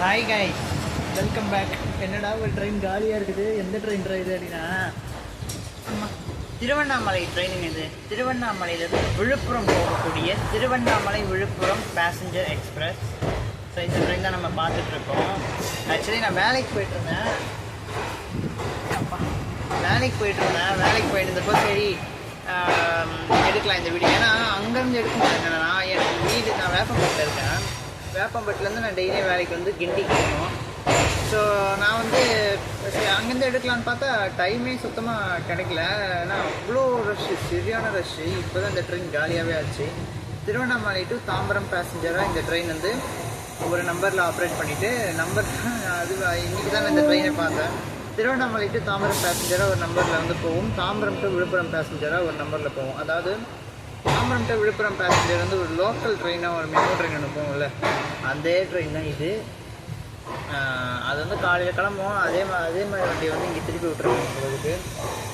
Hi guys welcome back என்னடா ஒரு train காலியாக இருக்குது? எந்த ட்ரெயின் இது அப்படின்னா? திருவண்ணாமலை ட்ரெயினுங்க இது. திருவண்ணாமலையிலிருந்து விழுப்புரம் போகக்கூடிய Tiruvannamalai Villupuram passenger express so இந்த ட்ரெயின் தான் நம்ம பார்த்துட்ருக்கோம் ஆக்சுவலி நான் வேலைக்கு போயிட்டுருந்தேன். அப்பா, வேலைக்கு போயிட்டுருந்தேன். வேலைக்கு போயிட்டு இருந்தப்போ சரி எடுக்கலாம் இந்த வீடியோ ஏன்னா அங்கேருந்து எடுக்க முடியாது நான் எனக்கு வீடு நான் வேப்பம்பட்டில் இருக்கேன். வேப்பம்பட்டிலேருந்து நான் டெய்லியும் வேலைக்கு வந்து கிண்டிக்கு போகணும் ஸோ நான் வந்து அங்கேருந்து எடுக்கலான்னு பார்த்தா டைமே சுத்தமாக கிடைக்கல. ஏன்னா அவ்வளோ ரஷ்ஷு சரியான ரஷ்ஷு இப்போ தான் இந்த ட்ரெயின் காலியாகவே ஆச்சு. திருவண்ணாமலை டு தாம்பரம் பேசஞ்சராக இந்த ட்ரெயின் வந்து ஒரு நம்பரில் ஆப்ரேட் பண்ணிவிட்டு நம்பர் அது இன்றைக்கி தான் நான் இந்த ட்ரெயினை பார்த்தேன். திருவண்ணாமலை டு தாம்பரம் பேசஞ்சராக ஒரு நம்பரில் வந்து போவோம். தாம்பரம் டு விழுப்புரம் பேசஞ்சராக ஒரு நம்பரில் போகும் அதாவது தாம்பரம் டு விழுப்புரம் பேசஞ்சர் வந்து ஒரு லோக்கல் ட்ரெயினாக ஒரு மெட்ரோ ட்ரெயின் அனுப்புவோம்ல அதே ட்ரெயின் தான் இது. அது வந்து காலையில் கிளம்புவோம். அதே மாதிரி அதே மாதிரி வண்டியை வந்து இங்கே திருப்பி விட்டுருவோம் உங்களுக்கு.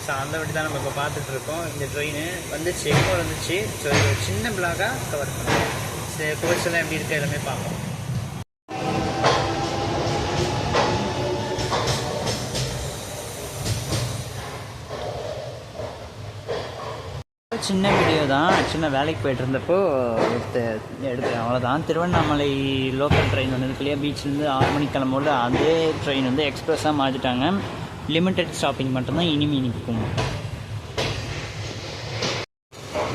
ஸோ அந்த வண்டி தான் நம்ம இப்போ பார்த்துட்ருக்கோம். இந்த ட்ரெயின் வந்துச்சு எங்கே வந்துச்சு? ஸோ ஒரு சின்ன பிளாக்காக கவர் பண்ணுவோம் சரி கோர்ஸ் எல்லாம் எப்படி இருக்குது எல்லாமே பார்ப்போம். சின்ன வீடியோ தான். சின்ன வேலைக்கு போயிட்டு இருந்தப்போ எடுத்து எடுத்தேன் அவ்வளோதான் திருவண்ணாமலை லோக்கல் ட்ரெயின் வந்து இல்லையா பீச்லேருந்து ஆறு மணி கிளம்போது அதே ட்ரெயின் வந்து எக்ஸ்பிரஸாக மாற்றிட்டாங்க லிமிட்டட் ஸ்டாப்பிங் மட்டும்தான் இனிமே நிற்கும்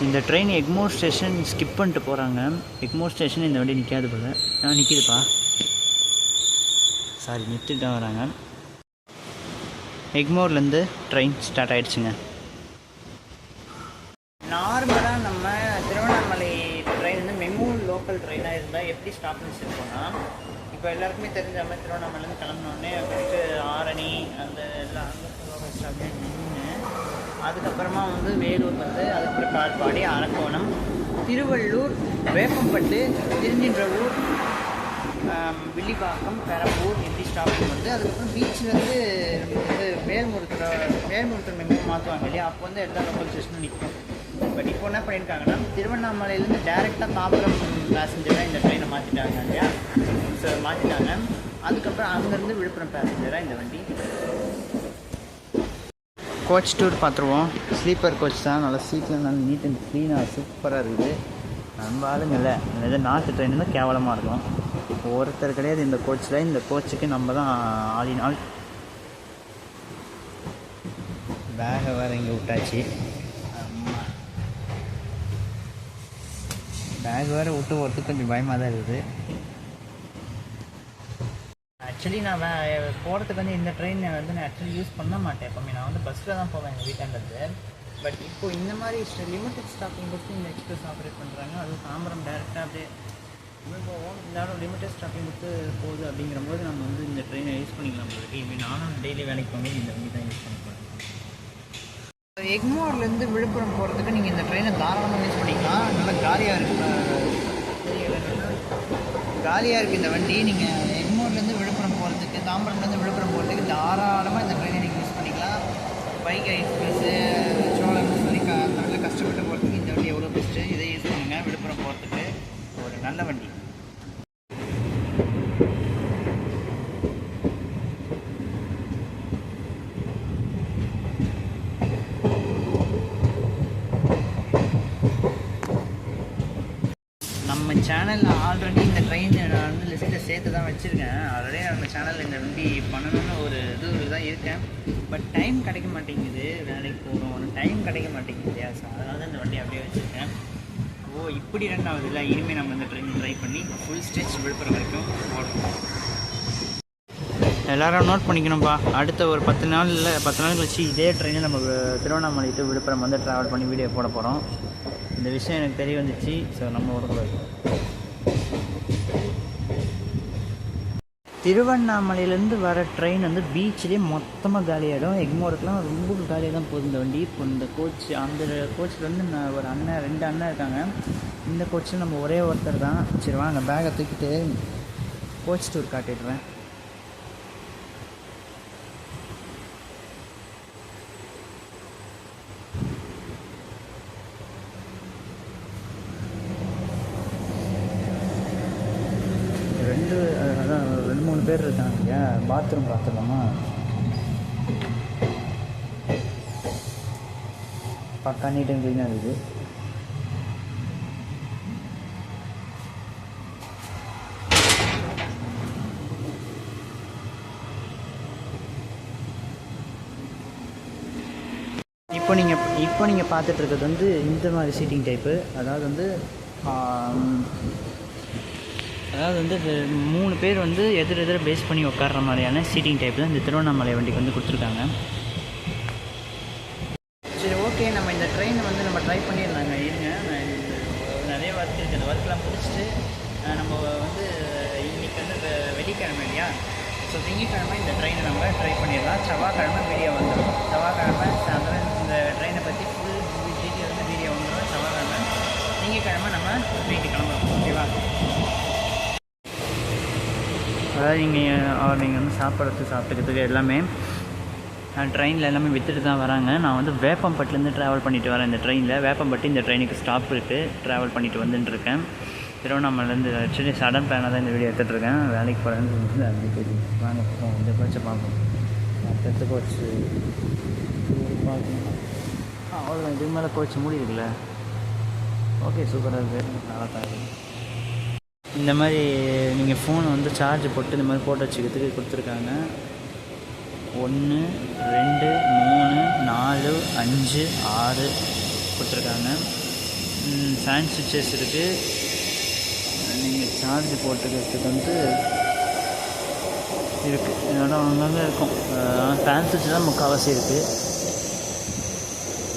இந்த ட்ரெயின் எக்மோர் ஸ்டேஷன் ஸ்கிப் பண்ணிட்டு போகிறாங்க எக்மோர் ஸ்டேஷன் இந்த வண்டி நிற்காது போல. நான் நிற்கிதுப்பா சாரி நிறுத்திட்டு தான் வராங்க. எக்மோர்லேருந்து ட்ரெயின் ஸ்டார்ட் ஆகிடுச்சுங்க நார்மலாக நம்ம திருவண்ணாமலை ட்ரெயின் வந்து மெமு லோக்கல் ட்ரெயினாக இருந்தால் எப்படி ஸ்டாப் வச்சுருக்கோன்னா இப்போ எல்லாருக்குமே தெரிஞ்ச மாதிரி திருவண்ணாமலேருந்து கிளம்பினோடனே ஃபஸ்ட்டு ஆரணி அந்த எல்லாம் அங்கே ஸ்டாப்லேயும் நின்று அதுக்கப்புறமா வந்து வேலூர் வந்து அதுக்கப்புறம் காட்பாடி அரக்கோணம் திருவள்ளூர் வேப்பம்பட்டு திருஞ்சின்றவூர் ஆம், வில்லிவாக்கம் பெரம்பூர் இப்படி ஸ்டாப்பிங் வந்து அதுக்கப்புறம் பீச்லேருந்து வந்து மேல்முருத்தூர் மேல்முருத்தூர் மெமோ மாற்றுவாங்க இல்லையா? அப்போ வந்து எல்லா லோக்கல் ஸ்டேஷனும் நிற்கும் பட் இப்போ என்ன பண்ணியிருக்காங்கன்னா திருவண்ணாமலையிலேருந்து டேரெக்டாக தாம்பரம் பேசஞ்சராக இந்த ட்ரெயினை மாற்றிட்டாங்க இல்லையா? ஸோ மாற்றிட்டாங்க அதுக்கப்புறம் அங்கேருந்து விழுப்புரம் பேசஞ்சராக இந்த வண்டி. கோச் டூர் பார்த்துருவோம். ஸ்லீப்பர் கோச் தான். நல்லா சீட்டில் நல்லா நீட் அண்ட் க்ளீனாக சூப்பராக இருக்குது. நம்ம ஆளுங்கல்ல இது நாட்டு ட்ரெயின் தான் கேவலமாக இருக்கும். ஒருத்தர் கிடையாது இந்த கோச்சில் இந்த கோச்சுக்கு நம்ம தான் ஆளின் ஆள். பேகை வேறு இங்கே விட்டாச்சு. பேக் வேறு விட்டு போகிறதுக்கு கொஞ்சம் பயமாக தான் இருக்குது. ஆக்சுவலி நான் வே போகிறதுக்கு வந்து இந்த ட்ரெயின் வந்து நான் ஆக்சுவலி யூஸ் பண்ண மாட்டேன் எப்போவுமே. நான் வந்து பஸ்ஸில் தான் போவேன் எங்கள் வீட்டாண்டது பட் இப்போ இந்த மாதிரி லிமிட்டட் ஸ்டாப்பிங் கொடுத்து இந்த எக்ஸ்பிரஸ் ஆப்ரேட் பண்ணுறாங்க அதுவும் தாம்பரம் டேரெக்டாக அப்படியே போவோம் இருந்தாலும் லிமிட்டட் ஸ்டாப்பிங் கொடுத்து போகுது அப்படிங்கிற போது நம்ம வந்து இந்த ட்ரெயினை யூஸ் பண்ணிக்கலாம் போது இப்போ நானும் டெய்லி வேலைக்கு போகும்போது இந்த வண்டி தான் யூஸ் பண்ணிக்கலாம் எக்மோர்லேருந்து விழுப்புரம் போகிறதுக்கு நீங்கள் இந்த ட்ரெயினை தாராளமாக யூஸ் பண்ணிக்கலாம். நல்லா காலியாக இருக்குது காலியாக இருக்குது இந்த வண்டி. நீங்கள் எக்மோர்லேருந்து விழுப்புரம் போகிறதுக்கு தாம்பரம்லேருந்து விழுப்புரம் போகிறதுக்கு தாராளமாக இந்த ட்ரெயினை நீங்கள் யூஸ் பண்ணிக்கலாம். பைக் எக்ஸ்பிரஸ்ஸு சேனலில் இந்த ட்ரெயின் நான் வந்து லிஸ்ட்டில் சேர்த்து தான் வச்சுருக்கேன். ஆல்ரெடி நம்ம சேனலில் இந்த வண்டி பண்ணணும்னு ஒரு இது தான் இருக்கேன். பட் டைம் கிடைக்க மாட்டேங்குது. வேலைக்கு போகிறோம் டைம் கிடைக்க மாட்டேங்குது இல்லையா? ஸோ அதனால தான் இந்த வண்டி அப்படியே வச்சுருக்கேன். ஓ இப்படி ரெண்டாவது ஆகுது இல்லை? இனிமேல் நம்ம இந்த ட்ரெயின் ட்ரை பண்ணி ஃபுல் ஸ்டேஜ் விழுப்புரம் வரைக்கும் போடணும் எல்லாரும் நோட் பண்ணிக்கணும்ப்பா அடுத்த ஒரு பத்து நாள் இல்லை பத்து நாள் கழிச்சு இதே ட்ரெயினில் நம்ம திருவண்ணாமலை டு விழுப்புரம் வந்து ட்ராவல் பண்ணி வீடியோ போட போகிறோம் இந்த விஷயம் எனக்கு தெரிய வந்துச்சு. ஸோ நம்ம விடக்கூடாது திருவண்ணாமலையிலேருந்து வர ட்ரெயின் வந்து பீச்சிலே மொத்தமாக காலியாகிடும் எக்மோருக்குலாம் ரொம்ப காலியாக தான் போகுது இந்த வண்டி. இப்போ இந்த கோச் அந்த கோச்சில் வந்து நான் ஒரு அண்ணன் ரெண்டு அண்ணன் இருக்காங்க. இந்த கோச்சில் நம்ம ஒரே ஒருத்தர் தான். சரி வாங்க பேகை தூக்கிட்டு கோச் டூர் காட்டிடுறேன் ரெண்டு அஹ், அதான் ரெண்டு மூணு பேர் இருக்காங்க. பாத்ரூம் பார்த்துடலாமா பக்கா நீட் அண்ட் க்ளீனாக இருக்குது. இப்போ நீங்கள் இப்போ நீங்கள் பார்த்துட்டு இருக்கிறது வந்து இந்த மாதிரி சீட்டிங் டைப்பு அதாவது வந்து அதாவது வந்து மூணு பேர் வந்து எதிர் எதிர பேஸ் பண்ணி உட்கார்ற மாதிரியான சீட்டிங் டைப் தான் இந்த திருவண்ணாமலை வண்டிக்கு வந்து கொடுத்துருக்காங்க. சரி ஓகே நம்ம இந்த ட்ரெயினை வந்து நம்ம ட்ரை பண்ணிடலாங்க. இருங்க நிறைய ஒர்க் இருக்குது அந்த ஒர்க்கெலாம் முடிச்சுட்டு நம்ம வந்து இன்றைக்கி வந்து வெள்ளிக்கிழமை இல்லையா? ஸோ திங்கக்கிழமை இந்த ட்ரெயினை நம்ம ட்ரை பண்ணிடலாம். செவ்வாய்க்கிழமை வீடியோ வந்துடும் செவ்வாய்க்கிழமை சாயந்தரம் இந்த ட்ரெயினை பற்றி ஃபுல் டீட்டெயில் வந்து வீடியோ வந்துடும் செவ்வாய்க்கிழமை திங்கக்கிழமை நம்ம வீட்டுக்கு கிளம்புறோம். ஓகேவா அதாவது நீங்கள் நீங்கள் வந்து சாப்பிட்றதுக்கு சாப்பிட்டுக்கிறதுக்கு எல்லாமே ட்ரெயினில் எல்லாமே விற்றுட்டு தான் வராங்க. நான் வந்து வேப்பம்பட்டிலேருந்து ட்ராவல் பண்ணிட்டு வரேன் இந்த ட்ரெயினில் வேப்பம்பட்டி இந்த ட்ரெயினுக்கு ஸ்டாப் இருக்குது ட்ராவல் பண்ணிட்டு வந்துட்டு இருக்கேன். திருவண்ணாமலேருந்து ஆக்சுவலி சடன் பிளானாக தான் இந்த வீடியோ எடுத்துகிட்டு இருக்கேன். வேலைக்கு போகிறேன்னு சொல்லிட்டு அப்படி தெரியும் வாங்க போவோம் இந்த போச்சு பார்ப்போம். அடுத்த கோச்சு பார்க்கணும் அவ்வளோ இதுக்கு மேலே போச்சு. மூடி இருக்குல்ல ஓகே சூப்பராக இருக்குது நல்லா தான் இருக்குது இந்த மாதிரி நீங்கள் ஃபோனை வந்து சார்ஜ் போட்டு இந்த மாதிரி போட்டு வச்சுக்கிறதுக்கு கொடுத்துருக்காங்க. ஒன்று ரெண்டு மூணு நாலு அஞ்சு ஆறு கொடுத்துருக்காங்க. ஃபேன் சுவிச்சஸ் இருக்குது நீங்கள் சார்ஜ் போட்டுக்கிறதுக்கு வந்து இருக்குது இடம் அங்கங்கே இருக்கும். ஃபேன் சுவிட்ச் தான் முக்கால்வாசி இருக்குது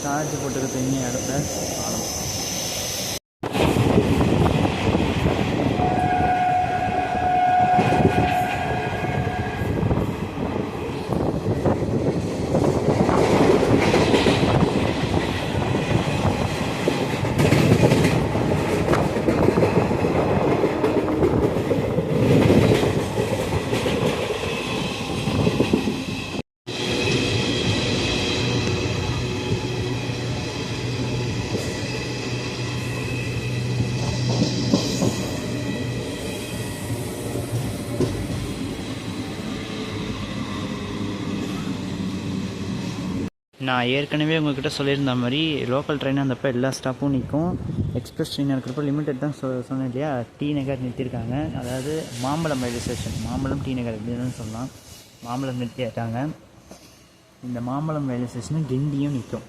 சார்ஜ் போட்டுக்கிறதுக்கு இன்னும் இடத்த காணும். நான் ஏற்கனவே உங்ககிட்ட சொல்லியிருந்த மாதிரி லோக்கல் ட்ரெயின் அந்தப்போ எல்லா ஸ்டாப்பும் நிற்கும் எக்ஸ்பிரஸ் ட்ரெயின் இருக்கிறப்ப லிமிட்டட் தான் சொ சொன்னேன் இல்லையா? டி நகர் நிறுத்தியிருக்காங்க. அதாவது Mambalam railway station Mambalam T Nagar அப்படின்னு சொல்லலாம். மாம்பழம் நிறுத்தியிருக்காங்க இந்த மாம்பழம் ரயில்வே ஸ்டேஷனும் கிண்டியும் நிற்கும்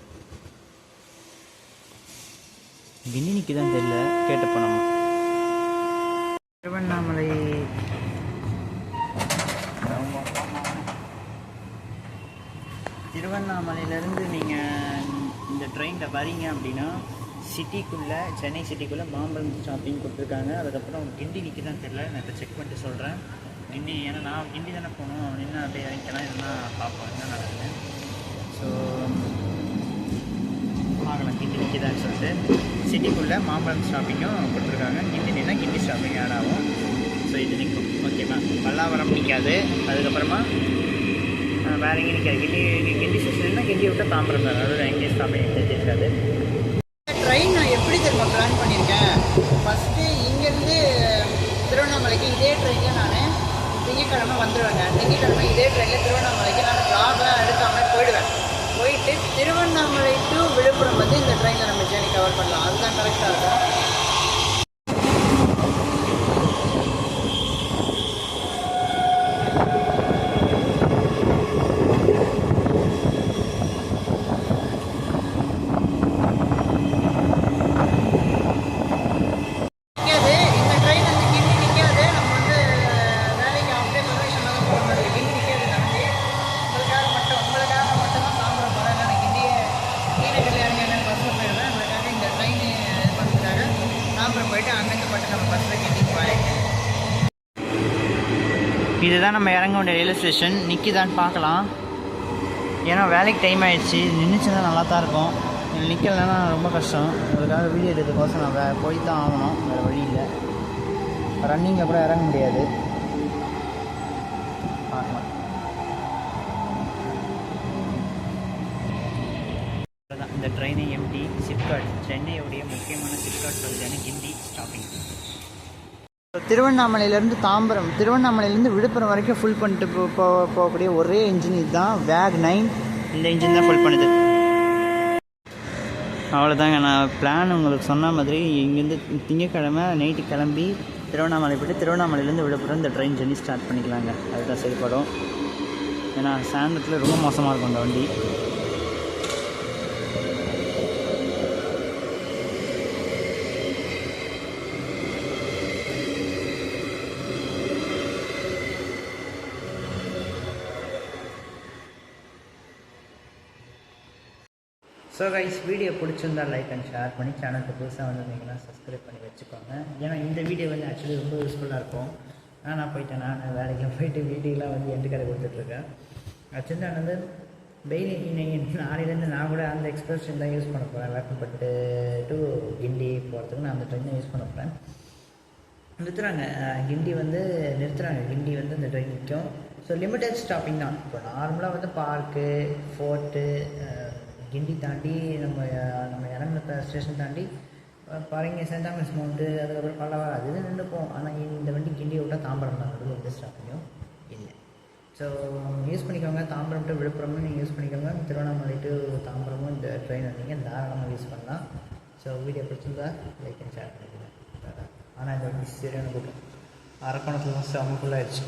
கிண்டி நிற்கிதான் தெரியல. கேட்டப்போ நம்ம. திருவண்ணாமலை திருவண்ணாமலையிலேருந்து நீங்கள் இந்த ட்ரெயினில் வரீங்க அப்படின்னா சிட்டிக்குள்ளே சென்னை சிட்டிக்குள்ளே மாம்பழம் ஷாப்பிங் கொடுத்துருக்காங்க. அதுக்கப்புறம் கிண்டி நிற்கிதான் தெரில நான் இப்போ செக் பண்ணிட்டு சொல்கிறேன் கிண்டி ஏன்னா நான் கிண்டி தானே போகணும். நின்று அப்படியே இறங்கிக்கலாம் இல்லைன்னா பார்ப்போம் என்ன நடக்குது ஸோ பார்க்கலாம். கிண்டி நிற்கிதான்னு சொல்லிட்டு. சிட்டிக்குள்ளே மாம்பழம் ஷாப்பிங்கும் கொடுத்துருக்காங்க. கிண்டி நின்னா கிண்டி ஷாப்பிங் ஆட் ஆகும். ஸோ இது நிற்கும் ஓகேவா பல்லாவரம் நிற்காது அதுக்கப்புறமா வேறு எங்கேயும் நிற்காது கிண்டி கிண்டி ஸ்டேஷன்னா கிண்டி விட்டு தாம்பரம் தான். அதாவது எங்கேயும் ஸ்டாப்பிங் இருக்காது. ட்ரெயின் நான் எப்படி திரும்ப பிளான் பண்ணியிருக்கேன்? ஃபஸ்ட்டு இங்கேருந்து திருவண்ணாமலைக்கு இதே ட்ரெயினில் நான் திங்கக்கிழமை வந்துடுவேங்க திங்கக்கிழமை இதே ட்ரெயினில் திருவண்ணாமலைக்கு நான் ஜாபெலாம் எடுக்காமல் போயிடுவேன். போயிட்டு திருவண்ணாமலை டு விழுப்புரம் வந்து இந்த ட்ரெயினில் நம்ம ஜேர்னி கவர் பண்ணலாம். அதுதான் கரெக்டாக இருக்கும் நிற்காது இந்த ட்ரெயின் வந்து கிண்டி நிற்காது நம்ம வந்து வேலைக்கு அப்படியே ப்ரொஃபஷன் தான் போகிற மாதிரி கிண்டி நிற்காது நமக்கு உங்களுக்காக மட்டும் உங்களுக்காக மட்டும் தான் தாம்பரம் போகிறேன் நான் கிண்டியே கீழே இறங்கி என்னென்னு பஸ்ஸில் போயிடுவேன் உங்களுக்காக இந்த ட்ரெயின் இது பண்ணுறதுக்காக அப்புறம் போயிட்டு அங்கேருந்து மட்டும் நம்ம பஸ்ஸில் கிண்டிக்கு போகிறேன் இதுதான் நம்ம இறங்க வேண்டிய ரயில்வே ஸ்டேஷன் நிற்கிதான்னு பார்க்கலாம். ஏன்னா வேலைக்கு டைம் ஆகிடுச்சு நின்றுச்சுன்னா நல்லா தான் இருக்கும். நிற்கலன்னா ரொம்ப கஷ்டம். அதுக்காக வீடியோ எடுக்கிறதுக்கோசம் நான் வே போய் தான் ஆகணும். வேறு வழி இல்லை. ரன்னிங்கில் கூட இறங்க முடியாது. பார்க்கலாம். இந்த ட்ரெயினை எம்டி சிப்காட் சென்னையுடைய முக்கியமான சிப்காட் பகுதியான கிண்டி ஸ்டாப்பிங் திருவண்ணாமலையிலேருந்து தாம்பரம் திருவண்ணாமலையிலேருந்து விழுப்புரம் வரைக்கும் ஃபுல் பண்ணிட்டு போ போகக்கூடிய ஒரே இன்ஜின் இதுதான் வேக் நைன் இந்த இன்ஜின் தான் ஃபுல் பண்ணுது. அவ்வளோதாங்க நான் பிளான் உங்களுக்கு சொன்ன மாதிரி இங்கேருந்து திங்கக்கிழமை நைட்டு கிளம்பி திருவண்ணாமலை போய்ட்டு திருவண்ணாமலையிலேருந்து விழுப்புரம் இந்த ட்ரெயின் ஜர்னி ஸ்டார்ட் பண்ணிக்கலாங்க. அதுதான் சரிப்படும். ஏன்னா சாயந்தரத்தில் ரொம்ப மோசமாக இருக்கும் அந்த வண்டி. ஸோ கைஸ் வீடியோ பிடிச்சிருந்தா லைக் அண்ட் ஷேர் பண்ணி சேனலுக்கு புதுசாக வந்திருந்தீங்கன்னா சப்ஸ்கிரைப் பண்ணி வச்சுக்கோங்க. ஏன்னா இந்த வீடியோ வந்து ஆக்சுவலி ரொம்ப யூஸ்ஃபுல்லாக இருக்கும். நான் போயிட்டேன் நான் வேலைக்கு போயிட்டு வீட்டுக்கெலாம் வந்து எட்டு கடை கொடுத்துட்ருக்கேன் ஆக்சுவலி நான் வந்து டெய்லி இன்னைக்கு நாளையிலேருந்து நான் கூட அந்த எக்ஸ்பிரஸ் தான் யூஸ் பண்ண போகிறேன் வேப்பம்பட்டு டு கிண்டி uh, போகிறதுக்கு நான் அந்த ட்ரெயின் தான் யூஸ் பண்ண போகிறேன் நிறுத்துறாங்க. கிண்டி வந்து நிறுத்துறாங்க. கிண்டி வந்து அந்த ட்ரெயின் நிற்கும் ஸோ லிமிட்டட் ஸ்டாப்பிங் தான். இப்போ நார்மலாக வந்து பார்க்கு ஃபோர்ட்டு கிண்டி தாண்டி நம்ம நம்ம இறங்குற ஸ்டேஷன் தாண்டி பாருங்க சென்ட் தாமஸ் மவுண்ட்டு அதுக்கப்புறம் பல்லவா அது நின்றுப்போம். ஆனால் இந்த வண்டி கிண்டி விட்டால் தாம்பரம் தான். நடுவில் எந்த ஸ்டாப்பிங்கும் இல்லை. ஸோ யூஸ் பண்ணிக்கோங்க. தாம்பரம் டு விழுப்புரமும் நீங்கள் யூஸ் பண்ணிக்கோங்க. திருவண்ணாமலை டு தாம்பரமும் இந்த ட்ரெயின் வந்தீங்க. தாராளமாக யூஸ் பண்ணலாம். ஸோ வீடியோ பிடிச்சிருந்தா லைக் அண்ட் ஷேர் பண்ணிக்கோங்க. ஆனால் இந்த வண்டி சரியான கூட்டம் அரக்கணத்தில் செம்ம ஃபுல்லாகிடுச்சு